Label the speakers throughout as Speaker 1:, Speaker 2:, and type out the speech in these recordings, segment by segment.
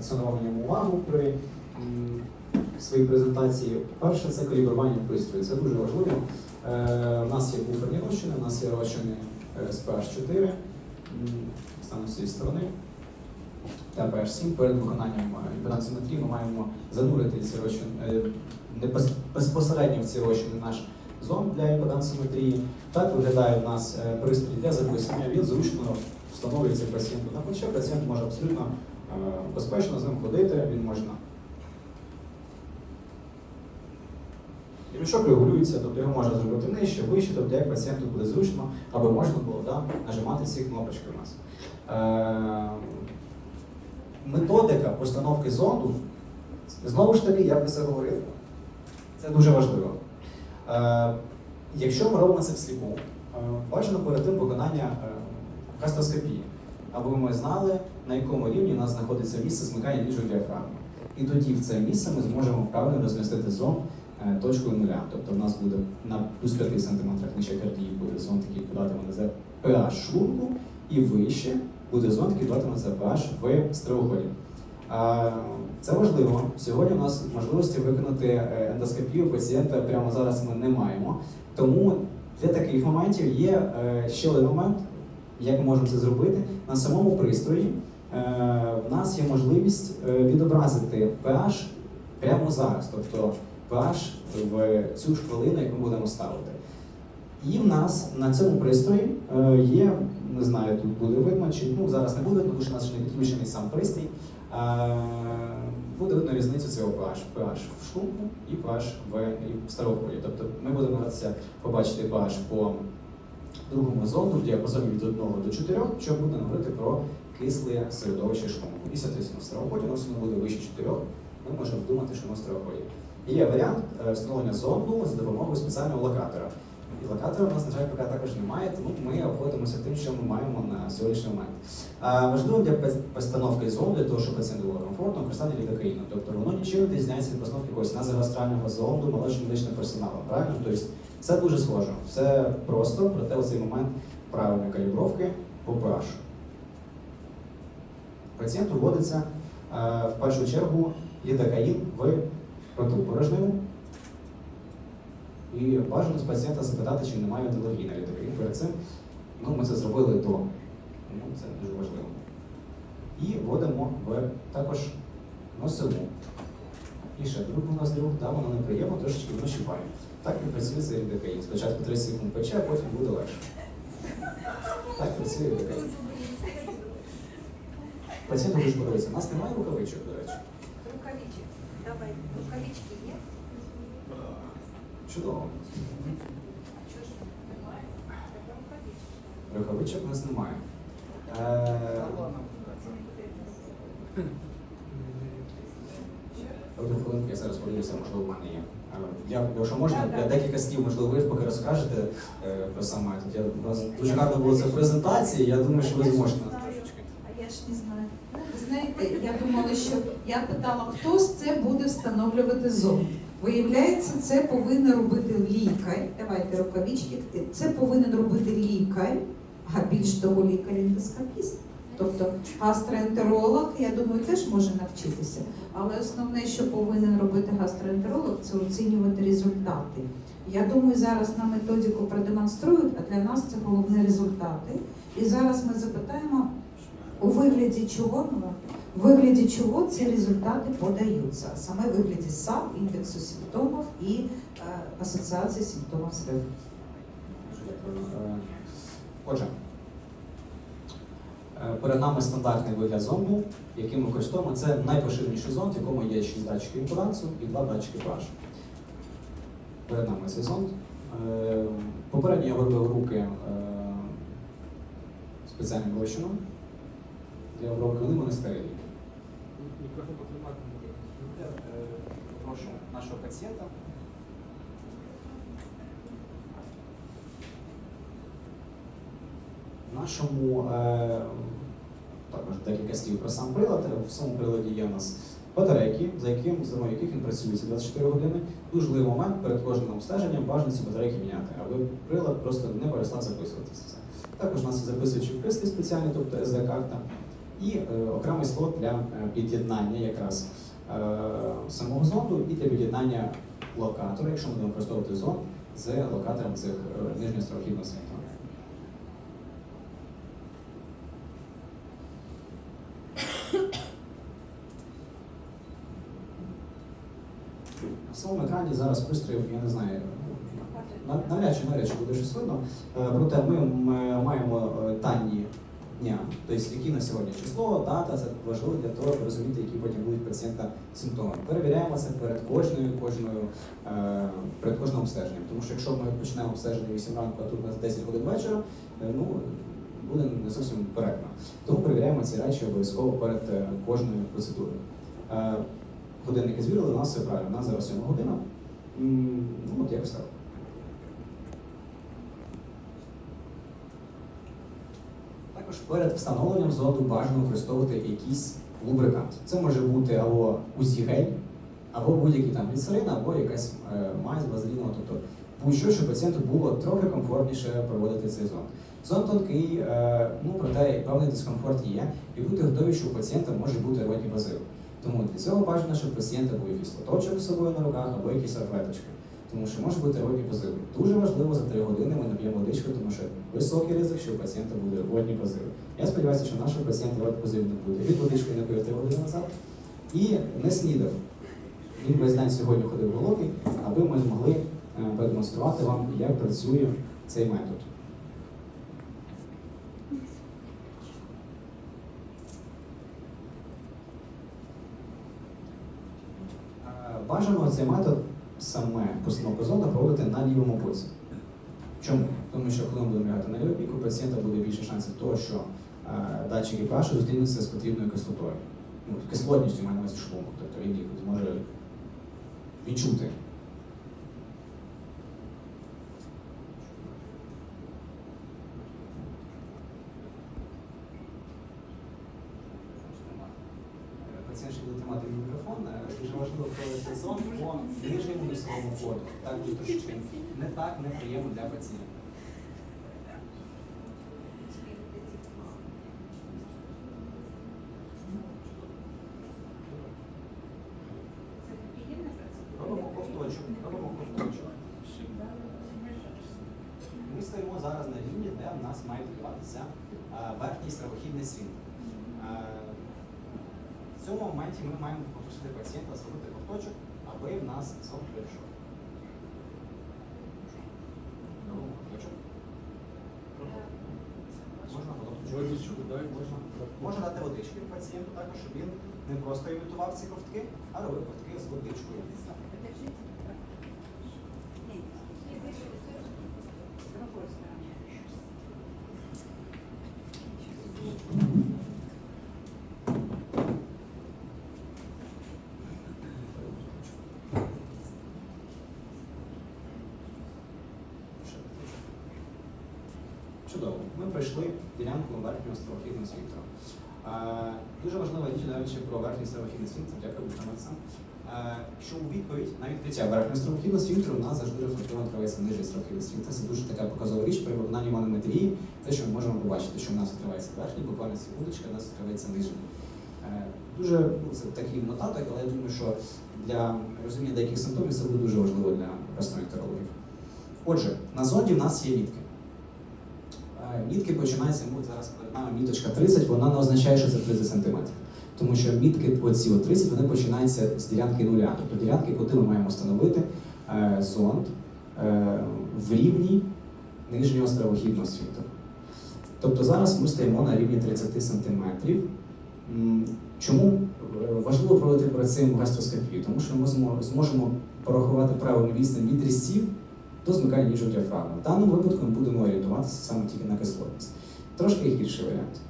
Speaker 1: акцентував увагу при своїй презентації. Перше це калібрування пристрою. Це дуже важливо. Е, У нас є буферні розчини, у нас є розчини е, з PH4, м, стану з цієї сторони. Та PH7 перед виконанням е, імпедансометрії ми маємо занурити ці розчини е, безпосередньо в ці розчини наш зонд для імпедансометрії. Так виглядає у нас е, пристрій для записання. Він зручно встановлюється пацієнту на плече. Пацієнт може абсолютно е, безпечно з ним ходити, він можна. Мішок регулюється, тобто його можна зробити нижче, вище, тобто як пацієнту буде зручно, аби можна було да, нажимати ці кнопочки у нас. Е, методика постановки зонду, знову ж таки, як ви це говорили, це дуже важливо. Е, якщо ми робимо це всліпу, е, бажано перед тим виконання е, гастроскопії, аби ми знали, на якому рівні у нас знаходиться місце змикання ніжої діафрагми. І тоді в це місце ми зможемо правильно розмістити зонд е, точкою нуля. Тобто в нас буде на плюс 5 см нижче кардії буде зонд, який податиме за pH шлунку, і вище буде зонд, який податиме за pH в стравоході. Це важливо. Сьогодні у нас можливості виконати е, ендоскопію пацієнта прямо зараз ми не маємо. Тому для таких моментів є е, ще один момент, як ми можемо це зробити. На самому пристрої в нас є можливість е, відобразити pH прямо зараз, тобто pH в цю ж хвилину, яку ми будемо ставити. І в нас на цьому пристрої е, є, не знаю, тут буде видно, чи ну зараз не буде тому що у нас ще не підключений сам пристрій. Е, Буде видно різницю цього pH. pH в шлунку і pH в в староході. Тобто ми будемо намагатися побачити pH по другому зонду в діапазоні від 1 до 4, що буде говорити про кисле середовище шлунку. І, соответственно, в староході у нас буде вище 4, ми можемо думати, що воно в староході. І Є варіант е, встановлення зонду з допомогою спеціального локатора. І локатора у нас, на жаль, поки також немає, тому ми обходимося тим, що ми маємо на сьогоднішній момент. А, важливо для постановки зонду, для того, щоб пацієнту було комфортно, використання лідокаїну. Тобто воно нічим не відрізняється від постановки якогось назогастрального зонду молодшим медичним персоналом. Правильно? Тобто все дуже схоже. Все просто, проте оцей момент правильної калібровки по pH. Пацієнту вводиться е, в першу чергу лідокаїн в протипорожнину. І бажано з пацієнта запитати, чи немає алергії на лідокаїн перед цим. Ну, ми це зробили до. Ну, це дуже важливо. І вводимо в також носову. І ще другу ноздрю, да, воно неприємно, трошечки воно щипає. Так і працює цей лідокаїн. Спочатку 30 секунд пече, а потім буде легше. Так працює лідокаїн. Пацієнту дуже подобається. У нас немає рукавичок, до речі.
Speaker 2: Рукавичек. Давай, рукавички є?
Speaker 1: Чудово.
Speaker 2: А чого ж немає? Треба рукавички.
Speaker 1: Рукавичок у нас немає. Е, Одну хвилинку я зараз подивлюся, можливо, в мене є. Е, Я, якщо можна, я декілька слів, можливо, ви поки розкажете е, про сам метод. Я, у вас дуже гарно було це в презентації, я думаю, що ви зможете нас трошечки.
Speaker 3: А я ж не знаю. Ви знаєте, я думала, що я питала, хто з це буде встановлювати зонд. Виявляється, це повинен робити лікар. Давайте рукавички. Це повинен робити лікар, а більш того, лікар-ендоскопіст. Тобто гастроентеролог, я думаю, теж може навчитися. Але основне, що повинен робити гастроентеролог, це оцінювати результати. Я думаю, зараз на методику продемонструють, а для нас це головні результати. І зараз ми запитаємо, у вигляді чого ну, в вигляді чого ці результати подаються, а саме вигляді САП, індексу симптомів і е, асоціації симптомів зриву.
Speaker 1: Е, Отже, е, перед нами стандартний вигляд зонду, який ми використовуємо. Це найпоширеніший зонд, в якому є 6 датчиків імпедансу і 2 датчики pH. Перед нами цей зонд. Попередньо я виробив руки спеціальним розчином для обробки, вони вони стерильні.
Speaker 4: Потримати.
Speaker 1: Е, Прошу нашого пацієнта. В нашому е, також декілька слів про сам прилад. В самому приладі є у нас батарейки, за яким, за яких він працює ці 24 години. Дуже важливий момент перед кожним обстеженням бажано ці батарейки міняти, аби прилад просто не перестав записуватися. Також у нас є записуючі пристрій спеціальний, тобто SD-карта. І е, окремий слот для е, під'єднання якраз е, самого зонду і для під'єднання локатора, якщо ми будемо використовувати зонд з локатором цих е, нижньостровхідного світла. На своєму екрані зараз пристроїв, я не знаю, навряд чи навряд чи буде щось видно. Проте ми, маємо дані дня, тобто які на сьогодні число, дата, це важливо для того, щоб розуміти, які потім будуть пацієнта симптоми. Перевіряємо це перед кожною, кожною, е, перед кожним обстеженням. Тому що якщо ми почнемо обстеження 8 ранку, а тут у нас 10 годин вечора, е, ну буде не зовсім коректно. Тому перевіряємо ці речі обов'язково перед е, кожною процедурою. Годинники звірили, у нас все правильно, у нас зараз 7 година. Ну, от якось так. Також перед встановленням зонду бажано використовувати якийсь лубрикант. Це може бути або узі-гель, або будь-який там гліцерин, або якась е, мазь, вазелінова, тобто будь-що, щоб пацієнту було трохи комфортніше проводити цей зонд. Зонд тонкий, е, ну проте певний дискомфорт є, і бути готові, що у пацієнта може бути ротні базил. Тому для цього бажано, щоб пацієнта був якийсь лоточок з собою на руках або якісь серветочки. Тому що може бути ротні позиви. Дуже важливо за 3 години ми нап'ємо водичку, тому що високий ризик, що у пацієнта буде ротні позиви. Я сподіваюся, що нашого пацієнта ротні позив не буде. Він водичкою не пив 3 години назад і не снідав. Він весь день сьогодні ходив голодний, аби ми змогли е, продемонструвати вам, як працює цей метод. Е, Бажано цей метод саме постановку зонда проводити на лівому боці. Чому? Тому що коли ми будемо лягати на лівий бік, у пацієнта буде більше шансів того, що е, датчики pH зустрінуться з потрібною кислотою. Ну, кислотністю має на увазі шлунку, тобто він їх може відчути. Е, Пацієнт ще буде тримати мікрофон. Е, Дуже важливо коли сезон по нижньому своєму коду. Так трошечки не так неприємно для пацієнта.
Speaker 2: Це приємна процедура?
Speaker 1: Робимо ковточок, робимо ковточок. Ми стоїмо зараз на лінії, де в нас має відбуватися е, верхній стравохідний світ. В цьому моменті ми маємо попросити пацієнта зробити ковточок, аби в нас сон прийшов. Можна. Можна. Можна дати водички пацієнту також, щоб він не просто імітував ці ковтки, а робив ковтки з водичкою. Чудово. Ми пройшли ділянку верхнього стравохідного. Е, Дуже важлива річ, речі, про верхній стравохідний світл, дякую Олександр. Е, Що у відповідь на відкриття верхнього стравохідного світлу у нас завжди рефлективно відкривається нижній стравохідний світло. Це дуже така показова річ при виконанні манометрії, те, що ми можемо побачити, що у нас відкривається верхній, буквально секундочка, у нас відкривається нижній. Дуже ну, це такий нотаток, але я думаю, що для розуміння деяких симптомів це буде дуже важливо для гастроентерологів. Отже, на зонді в нас є мітки. Мітки починаються, от зараз перед нами міточка 30, вона не означає, що це 30 см. Тому що мітки оці от 30 вони починаються з ділянки нуля. Тобто ділянки, куди ми маємо встановити е, зонд е, в рівні нижнього стравохідного світу. Тобто зараз ми стоїмо на рівні 30 см. Чому е, важливо проводити перед цим гастроскопію? Тому що ми зможемо порахувати правильну відстань від різців до змикання ніжної діафрагми. В даному випадку ми будемо орієнтуватися саме тільки на кислотність. Трошки гірший варіант.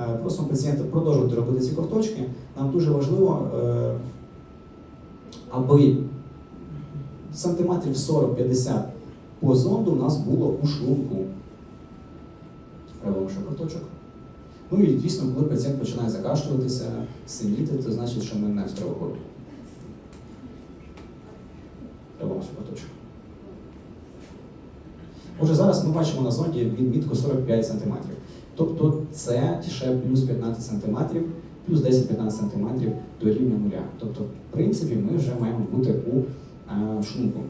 Speaker 1: Е, Просимо пацієнта продовжувати робити ці ковточки. Нам дуже важливо, е, аби сантиметрів 40-50 по зонду у нас було у шлунку. Робимо ще ковточок. Ну і дійсно, коли пацієнт починає закашлюватися, синіти, то значить, що ми не в стравоході. Робимо ще ковточок. Отже, зараз ми бачимо на зонді відмітку 45 см. Тобто це ще плюс 15 см, плюс 10-15 см до рівня нуля. Тобто, в принципі, ми вже маємо бути у е, шлунку.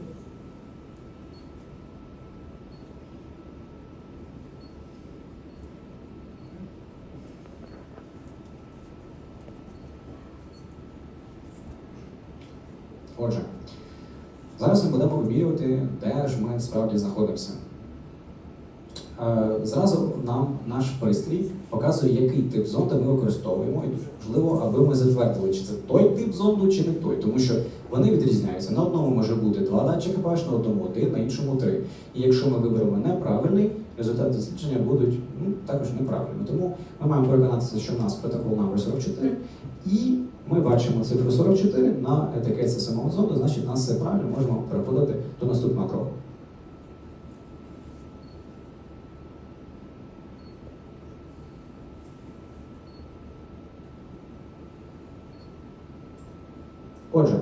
Speaker 1: Отже, зараз ми будемо вимірювати, де ж ми справді знаходимося. Е, Зразу нам наш пристрій показує, який тип зонда ми використовуємо, і дуже важливо, аби ми затвердили, чи це той тип зонду, чи не той, тому що вони відрізняються. На одному може бути два датчики pH, на одному один, на іншому три. І якщо ми виберемо неправильний, результати дослідження будуть ну, також неправильними. Тому ми маємо переконатися, що в нас протокол номер 44, і ми бачимо цифру 44 на етикетці самого зонду, значить, нас все правильно можемо переходити до наступного кроку. Отже,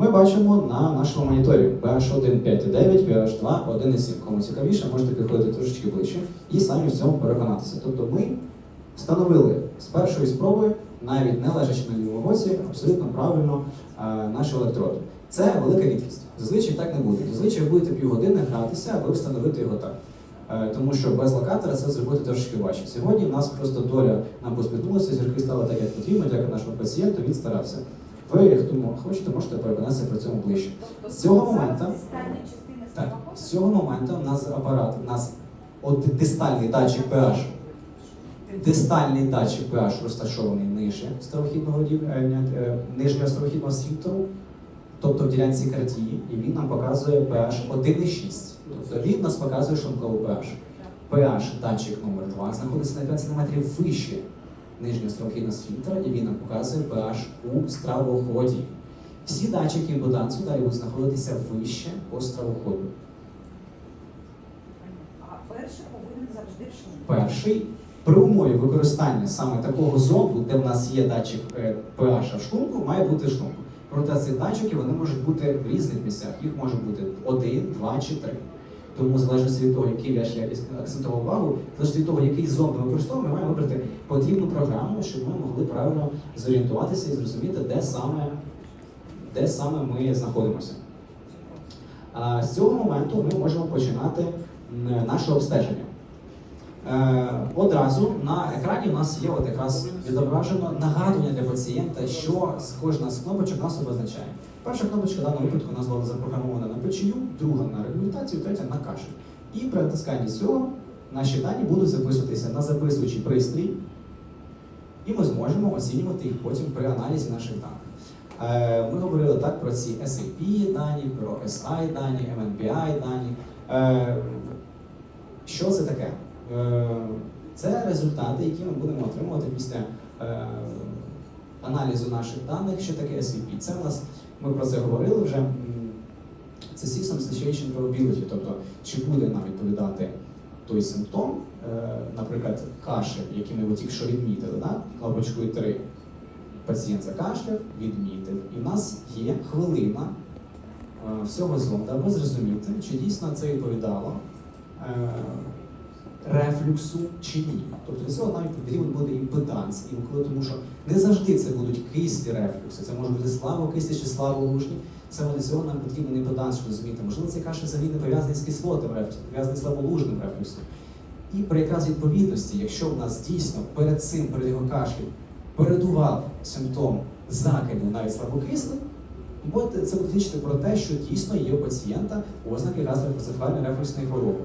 Speaker 1: ми бачимо на нашому моніторі PH1 5,9, PH2 1,7. Кому цікавіше, можете підходити трошечки ближче і самі в цьому переконатися. Тобто ми встановили з першої спроби, навіть не лежачи на лівому боці, абсолютно правильно е, наші електроди. Це велика рідкість. Зазвичай так не буде. Зазвичай ви будете півгодини гратися, аби встановити його так. Е, Тому що без локатора це зробити трошки важче. Сьогодні в нас просто доля нам посміхнулася, зірки стали так, як потрібно, дякую нашому пацієнту, він старався. Ви, хто хочете, можете переконатися при цьому ближче.
Speaker 2: Тобто
Speaker 1: З цього моменту- Так, з цього моменту у нас апарат, у нас от дистальний датчик pH, дистальний датчик pH розташований нижче стравохідного рівня, е, нижнього стравохідного сфінктеру, тобто в ділянці картії, і він нам показує pH 1,6. Тобто він нас показує шлунковий pH. pH датчик номер 2 знаходиться на 5 см вище нижнього стравохідного сфінктера, і він нам показує pH у стравоході. Всі датчики імпедансу далі будуть знаходитися вище по стравоходу.
Speaker 2: А перший повинен завжди в шлунку.
Speaker 1: Перший при умові використання саме такого зонду, де в нас є датчик е, pH в шлунку, має бути шлунку. Проте ці датчики вони можуть бути в різних місцях. Їх може бути один, два чи три. Тому залежності від того, який я ще акцентував увагу, в залежності від того, який зонд ми використовуємо, ми маємо вибрати потрібну програму, щоб ми могли правильно зорієнтуватися і зрозуміти, де саме, де саме ми знаходимося. А з цього моменту ми можемо починати наше обстеження. Е, Одразу на екрані у нас є от якраз відображено нагадування для пацієнта, що кожна з кнопочок нас обозначає. Перша кнопочка в даному випадку у нас була запрограмована на печію, друга на реабілітацію, третя на кашель. І при натисканні цього наші дані будуть записуватися на записуючий пристрій, і ми зможемо оцінювати їх потім при аналізі наших даних. Е, Ми говорили так про ці SAP дані, про SI дані, MNPI дані. Е, Що це таке? Е, Це результати, які ми будемо отримувати після аналізу наших даних. Що таке SVP? Це у нас, ми про це говорили вже. Це System Association Probability, тобто чи буде нам відповідати той симптом, е, наприклад, кашель, який ми тільки що відмітили, да? кнопочкою 3. Пацієнт закашляв, відмітив, і в нас є хвилина е, всього зонда, аби зрозуміти, чи дійсно це відповідало е, рефлюксу чи ні. Тобто для цього навіть потрібен буде імпеданс інколи, тому що не завжди це будуть кислі рефлюкси, це може бути слабокислі чи слаболужні. Саме для цього нам потрібен імпеданс, щоб розуміти. Можливо, цей кашель взагалі не пов'язаний з кислотним рефлюксом, пов'язаний з слаболужним рефлюксом. І при якраз відповідності, якщо в нас дійсно перед цим, перед його кашлем, передував симптом закиду навіть слабокислий, от це буде про те, що дійсно є у пацієнта ознаки гастроенцефальної рефлюксної хвороби.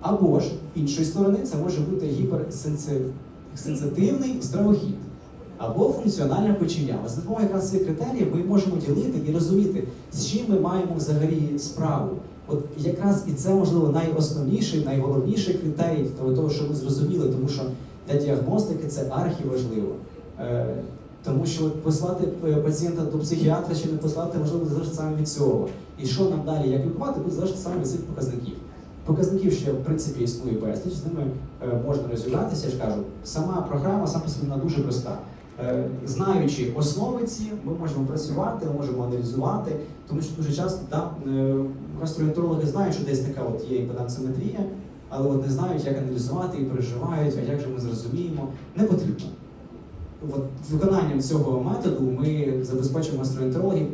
Speaker 1: Або ж іншої сторони, це може бути гіперсенситивний стравохід або функціональна печія. З допомогою якраз цих критеріїв ми можемо ділити і розуміти, з чим ми маємо взагалі справу. От якраз і це можливо найосновніший, найголовніший критерій для того, щоб ми зрозуміли, тому що для діагностики це архіважливо. Е, тому що послати е, пацієнта до психіатра чи не послати, можливо, залежить саме від цього. І що нам далі, як лікувати, буде залежати саме від цих показників. Показників ще в принципі існує безліч, з ними е, можна розібратися. Я ж кажу, сама програма сама по собі вона дуже проста. Е, Знаючи основи ці, ми можемо працювати, ми можемо аналізувати, тому що дуже часто да, е, гастроентерологи знають, що десь така от є імпедансиметрія, але от не знають, як аналізувати і переживають, а як же ми зрозуміємо. Не потрібно. От виконанням цього методу ми забезпечимо гастроентерологів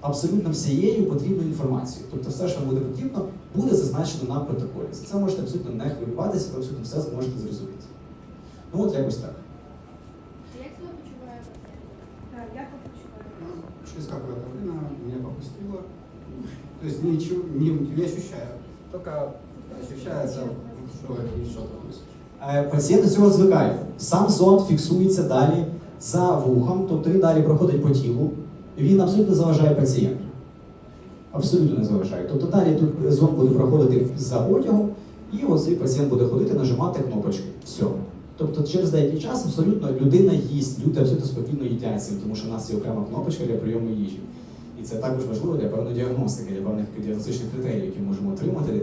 Speaker 1: абсолютно всією потрібною інформацією. Тобто все, що буде потрібно, буде зазначено на протоколі. За це можете абсолютно не хвилюватися, ви абсолютно все зможете зрозуміти. Ну от якось так.
Speaker 2: Як себе почуває пацієнт? Так, як ви почуваєте?
Speaker 5: Ну, Через какое-то время меня попустило. То есть ничего не, не ощущаю. Только ощущается, что это что-то.
Speaker 1: Е, Пацієнт до цього звикає. Сам зонд фіксується далі за вухом, тобто він далі проходить по тілу. Він абсолютно заважає пацієнту. Абсолютно не заважає. Тобто далі тут зонд буде проходити за одягом, і ось цей пацієнт буде ходити, нажимати кнопочки. Все. Тобто через деякий час абсолютно людина їсть, люди абсолютно спокійно їдять тому що в нас є окрема кнопочка для прийому їжі. І це також важливо для певної діагностики, для певних діагностичних критерій, які можемо отримати е,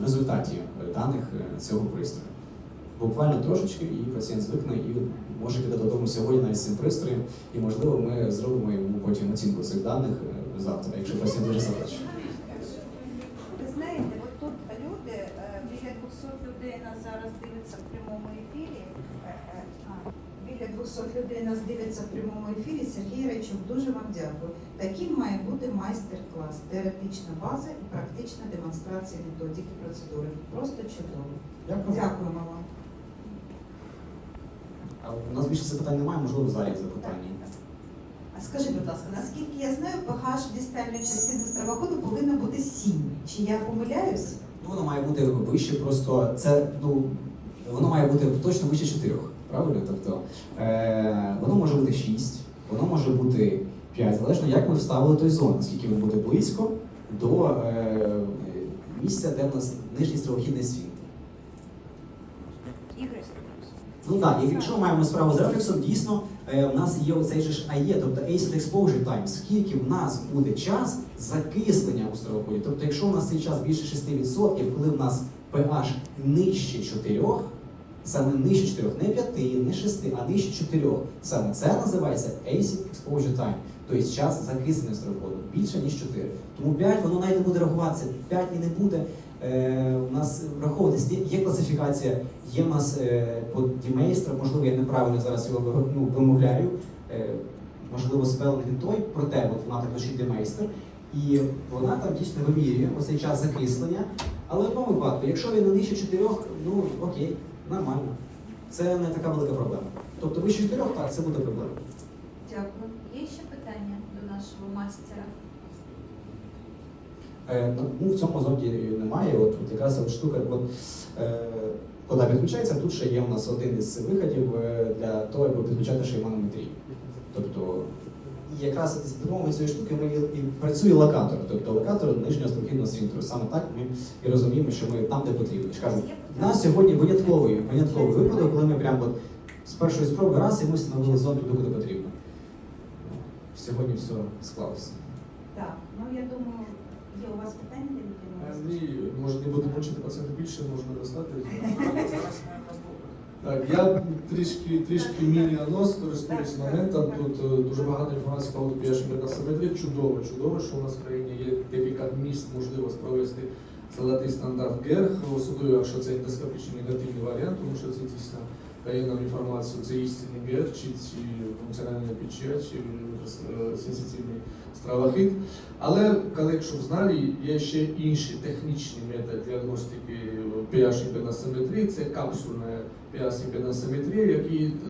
Speaker 1: в результаті даних е, цього пристрою. Буквально трошечки, і пацієнт звикне і може піти додому сьогодні навіть з цим пристроєм, і можливо ми зробимо йому потім оцінку цих даних е, завтра, якщо пацієнт дуже захоче.
Speaker 6: Ви знаєте, от тут люди, е, біля 200 людей нас зараз дивиться в прямому ефірі. Е, Біля 200 людей нас дивиться в прямому ефірі. Сергій Речук, дуже вам дякую. Таким має бути майстер-клас, теоретична база і практична демонстрація методики процедури. Просто чудово.
Speaker 1: Дякую.
Speaker 6: Дякуємо вам.
Speaker 1: У нас більше запитань немає, можливо, в залі запитання.
Speaker 6: А скажи, будь ласка, наскільки я знаю, pH дистальної частини стравоходу повинно бути 7. Чи я помиляюсь?
Speaker 1: Ну, воно має бути вище, просто це ну воно має бути точно вище 4, правильно? Тобто е, воно може бути 6, воно може бути 5, залежно як ми вставили той зон, наскільки він буде близько до е, місця, де в нас нижній стравохідний світ.
Speaker 6: Ігор,
Speaker 1: Ну так, якщо ми маємо справу з рефлексом, дійсно е, у нас є оцей же ж АЕ, тобто Acid Exposure Time, скільки в нас буде час закислення у стравоході. Тобто, якщо у нас цей час більше 6%, коли в нас pH нижче 4, саме нижче 4, не 5, не 6, а нижче 4, саме це називається Acid Exposure Time, тобто час закислення стравоходу, більше ніж 4. Тому 5 воно навіть не буде рахуватися, 5 і не буде. Е, у нас враховуватись, є- класифікація, є в нас е, по Дімейстра, можливо, я неправильно зараз його ну, вимовляю, е, можливо, спелинг не той, проте от вона так звучить Дімейстер, і вона там дійсно вимірює оцей час закислення. Але в одному випадку, якщо він не нижче 4, ну окей, нормально. Це не така велика проблема. Тобто вище 4, так, це буде проблема.
Speaker 6: Дякую.
Speaker 2: Є ще питання до нашого мастера?
Speaker 1: Е, ну, в цьому зоні немає. От, от якраз от штука, от, е, коли підключається, тут ще є у нас один із виходів е, для того, аби підключати ще й манометрію. Тобто, якраз з допомогою цієї штуки ми і працює локатор, тобто локатор нижнього строфідного свінтеру. Саме так ми і розуміємо, що ми там, де потрібно. Я у нас сьогодні винятковий, винятковий випадок, коли ми прямо от з першої спроби раз і ми встановили зону, туди, куди потрібно. Сьогодні все склалося.
Speaker 6: Так, ну я думаю, є у вас питання до
Speaker 4: Е, Ні, може не буду мучити пацієнта більше, можна достати. Так, я трішки, трішки міні-анонс, користуюсь моментом. Тут е, дуже багато інформації по п'яшки на себе. Чудово, чудово, що у нас в країні є декілька міст можливо провести золотий стандарт ГЕРХ, особливо якщо це ендоскопічний негативний варіант, тому що це дійсно дає нам інформацію, це істинний ГЕРХ, чи, чи функціональна сенситивний. Але коли в знали, є ще інші технічні методи діагностики pH імпедансометрії, це капсульна pH імпедансометрія, які